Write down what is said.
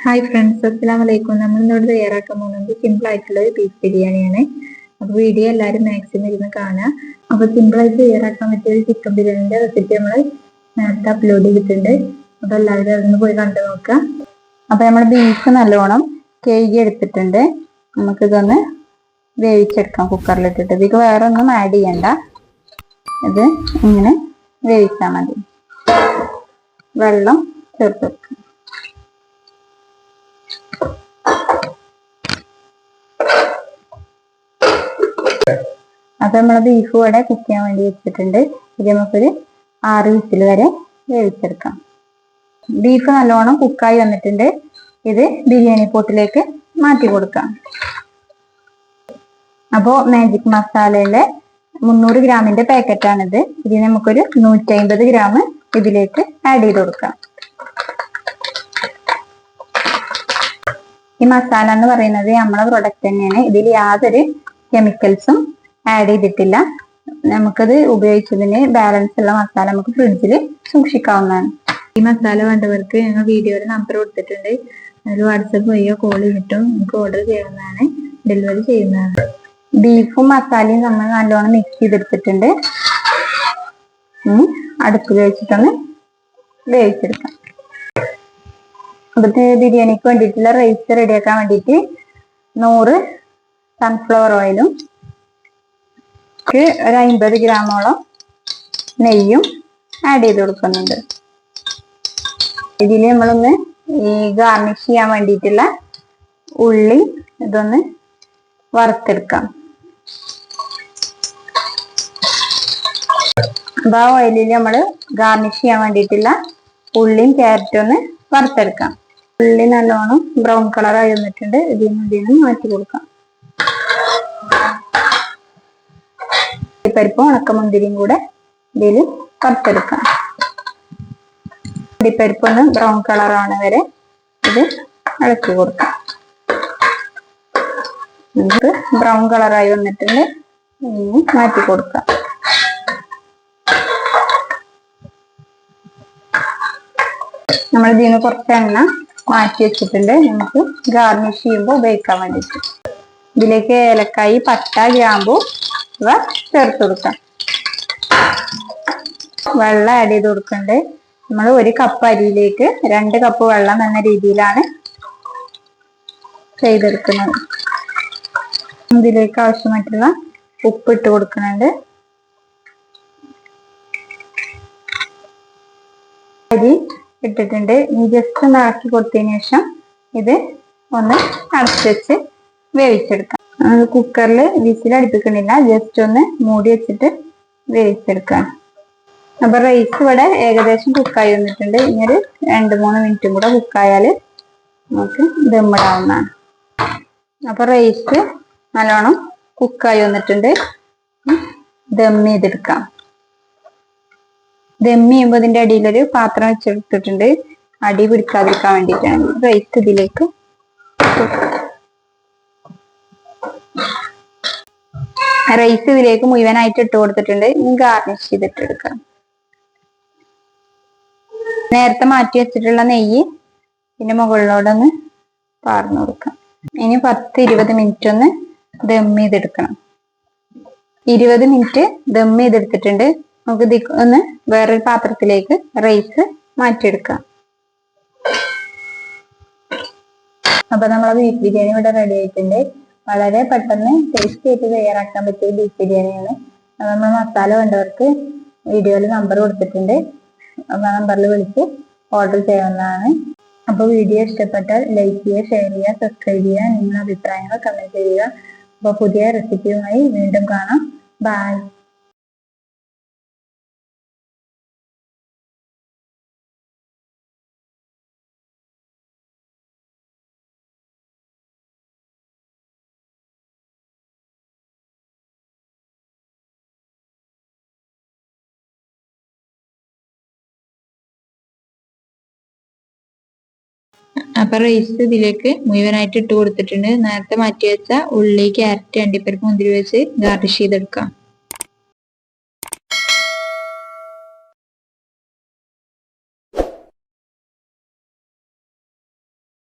Hi friends അസ്സാം വലൈക്കും നമ്മൾ ഇന്നോട് തയ്യാറാക്കാൻ പോകുന്നത് സിമ്പിൾ ആയിട്ടുള്ള ഒരു ബീഫ് ബിരിയാണിയാണ്. അപ്പൊ വീഡിയോ എല്ലാവരും മാക്സിമം ഇരുന്ന് കാണാം അപ്പൊ സിമ്പിൾ ആയിട്ട് തയ്യാറാക്കാൻ പറ്റിയ ഒരു ചിക്കൻ ബിരിയാണിന്റെ റെസിപ്പി നമ്മൾ നേരത്തെ അപ്ലോഡ് ചെയ്തിട്ടുണ്ട്. അപ്പൊ എല്ലാവരും അതൊന്ന് പോയി കണ്ടു നോക്കുക. അപ്പൊ നമ്മൾ ബീഫ് നല്ലോണം കഴുകി എടുത്തിട്ടുണ്ട്. നമുക്കിതൊന്ന് വേവിച്ചെടുക്കാം കുക്കറിലിട്ടിട്ട് ഇതിക്ക് വേറെ ഒന്നും ആഡ് ചെയ്യണ്ട. ഇത് ഇങ്ങനെ വേവിച്ചാൽ മതി. വെള്ളം ചേർത്തെടുക്കാം അപ്പൊ നമ്മൾ ബീഫ് ഇവിടെ കുക്ക് ചെയ്യാൻ വേണ്ടി വെച്ചിട്ടുണ്ട്. ഇത് നമുക്കൊരു ആറ് വിസിൽ വരെ വേവിച്ചെടുക്കാം. ബീഫ് നല്ലോണം കുക്കായി വന്നിട്ടുണ്ട്. ഇത് ബിരിയാണി പോട്ടിലേക്ക് മാറ്റി കൊടുക്കാം. അപ്പോൾ മാജിക് മസാലയിലെ മുന്നൂറ് ഗ്രാമിന്റെ പാക്കറ്റാണിത് ഇതിന് നമുക്കൊരു നൂറ്റി അമ്പത് ഗ്രാം ഇതിലേക്ക് ആഡ് ചെയ്ത് കൊടുക്കാം. ഈ മസാല എന്ന് പറയുന്നത് നമ്മളെ പ്രൊഡക്റ്റ് തന്നെയാണ്. ഇതിൽ യാതൊരു കെമിക്കൽസും ആഡ് ചെയ്തിട്ടില്ല. നമുക്കത് ഉപയോഗിച്ചതിന് ബാലൻസ് ഉള്ള മസാല നമുക്ക് ഫ്രിഡ്ജിൽ സൂക്ഷിക്കാവുന്നതാണ്. ഈ മസാല വേണ്ടവർക്ക് ഞങ്ങൾ വീഡിയോയുടെ നമ്പർ കൊടുത്തിട്ടുണ്ട്. അതിൽ വാട്സപ്പ് വഴിയോ കോൾ ചെയ്തിട്ടും നമുക്ക് ഓർഡർ ചെയ്യുന്നതാണ് ഡെലിവറി ചെയ്യുന്നതാണ്. ബീഫും മസാലയും നമ്മൾ നല്ലോണം മിക്സ് ചെയ്തെടുത്തിട്ടുണ്ട്. അടുപ്പിൽ വെച്ചിട്ടൊന്ന് വേവിച്ചെടുക്കാം. ഇവിടുത്തെ ബിരിയാണിക്ക് വേണ്ടിയിട്ടുള്ള റൈസ് റെഡിയാക്കാൻ വേണ്ടിയിട്ട് നൂറ് സൺഫ്ലവർ ഓയിലും ഒരു അമ്പത് ഗ്രാമോളം നെയ്യും ആഡ് ചെയ്ത് കൊടുക്കുന്നുണ്ട്. ഇതിൽ നമ്മളൊന്ന് ഈ ഗാർണിഷ് ചെയ്യാൻ വേണ്ടിയിട്ടുള്ള ഉള്ളി ഇതൊന്ന് വറുത്തെടുക്കാം. അപ്പൊ ആ ഓയിലിൽ നമ്മൾ ഗാർണിഷ് ചെയ്യാൻ വേണ്ടിയിട്ടുള്ള ഉള്ളിയും ക്യാരറ്റും ഒന്ന് വറുത്തെടുക്കാം. ഉള്ളി നല്ലോണം ബ്രൗൺ കളർ ആയി വന്നിട്ടുണ്ട്. ഇതിൽ നിന്ന് മാറ്റി കൊടുക്കാം. പരിപ്പും ഉണക്കമുന്തിരിയും കൂടെ ഇതിൽ കറുത്തെടുക്കാം അണ്ടിപ്പരിപ്പ് ഒന്ന് ബ്രൗൺ കളറാണ് വരെ ഇത് ഇളക്കി കൊടുക്കാം. നമുക്ക് ബ്രൗൺ കളറായി വന്നിട്ടുണ്ട്. ഇനി മാറ്റി കൊടുക്കാം. നമ്മൾ ഇതിന് കുറച്ച് എണ്ണ മാറ്റി വെച്ചിട്ടുണ്ട്. നമുക്ക് ഗാർണിഷ് ചെയ്യുമ്പോൾ ഉപയോഗിക്കാൻ വേണ്ടിയിട്ട്. ഇതിലേക്ക് ഏലക്കായി പട്ട ഗ്രാമ്പു ഇവ ചേർത്ത് കൊടുക്കാം. വെള്ളം ആഡ് ചെയ്ത് കൊടുക്കണ്ട് നമ്മൾ ഒരു കപ്പ് അരിയിലേക്ക് രണ്ട് കപ്പ് വെള്ളം എന്ന രീതിയിലാണ് ചെയ്തെടുക്കുന്നത്. ഇതിലേക്ക് ആവശ്യമായിട്ടുള്ള ഉപ്പ് ഇട്ട് കൊടുക്കുന്നുണ്ട്. അരി ഇട്ടിട്ടുണ്ട്. ഇനി ജസ്റ്റ് ഒന്ന് ഇളക്കി കൊടുത്തതിന് ശേഷം ഇത് ഒന്ന് അടച്ചു വെച്ച് വേവിച്ചെടുക്കാം. കുക്കറിൽ വിസിൽ അടുപ്പിക്കണില്ല. ജസ്റ്റ് ഒന്ന് മൂടി വെച്ചിട്ട് വേവിച്ചെടുക്കാം അപ്പോൾ റൈസ് ഇവിടെ ഏകദേശം കുക്കായി വന്നിട്ടുണ്ട്. ഇനി ഒരു രണ്ട് മൂന്ന് മിനിറ്റും കൂടെ കുക്കായാൽ നമുക്ക് ദമ്മിടാവുന്നതാണ് അപ്പോൾ റൈസ് നല്ലോണം കുക്കായി വന്നിട്ടുണ്ട്. ദം ചെയ്തെടുക്കാം. ദം ചെയ്യുമ്പോൾ ഇതിന്റെ അടിയിലൊരു പാത്രം വെച്ചെടുത്തിട്ടുണ്ട്. അടി പിടിക്കാതിരിക്കാൻ വേണ്ടിയിട്ടാണ്. റൈസ് ഇതിലേക്ക് റൈസ് ഇതിലേക്ക് മുഴുവനായിട്ട് ഇട്ട് കൊടുത്തിട്ടുണ്ട്. ഇനി ഗാർണിഷ് ചെയ്തിട്ട് എടുക്കാം നേരത്തെ മാറ്റി വെച്ചിട്ടുള്ള നെയ്യ് പിന്നെ മുകളിലോടൊന്ന് പാർന്നു കൊടുക്കാം. ഇനി പത്ത് ഇരുപത് മിനിറ്റ് ഒന്ന് ദം ചെയ്തെടുക്കണം. ഇരുപത് മിനിറ്റ് ദം ചെയ്തെടുത്തിട്ടുണ്ട്. നമുക്ക് ഇത് ഒന്ന് വേറൊരു പാത്രത്തിലേക്ക് റൈസ് മാറ്റിയെടുക്കാം. അപ്പൊ നമ്മളെ ബീഫ് ബിരിയാണി ഇവിടെ റെഡി ആയിട്ടുണ്ട്. വളരെ പെട്ടെന്ന് ടേസ്റ്റ് ചെയ്ത് തയ്യാറാക്കാൻ പറ്റിയ ബീഫ് ബിരിയാണിയാണ്. നമ്മൾ മസാല വേണ്ടവർക്ക് വീഡിയോയിൽ നമ്പർ കൊടുത്തിട്ടുണ്ട്. ആ നമ്പറിൽ വിളിച്ച് ഓർഡർ ചെയ്യാവുന്നതാണ്. അപ്പോൾ വീഡിയോ ഇഷ്ടപ്പെട്ടാൽ ലൈക്ക് ചെയ്യുക ഷെയർ ചെയ്യുക സബ്സ്ക്രൈബ് ചെയ്യുക നിങ്ങളുടെ അഭിപ്രായങ്ങൾ കമന്റ് ചെയ്യുക. അപ്പോൾ പുതിയ റെസിപ്പിയുമായി വീണ്ടും കാണാം. ബൈ അപ്പൊ റൈസ് ഇതിലേക്ക് മുഴുവനായിട്ട് ഇട്ട് കൊടുത്തിട്ടുണ്ട്. നേരത്തെ മാറ്റി വെച്ച ഉള്ളി ക്യാരറ്റ് അണ്ടിപ്പരിപ്പ് മുന്തിരി വെച്ച് ഗാർണിഷ് ചെയ്തെടുക്കാം.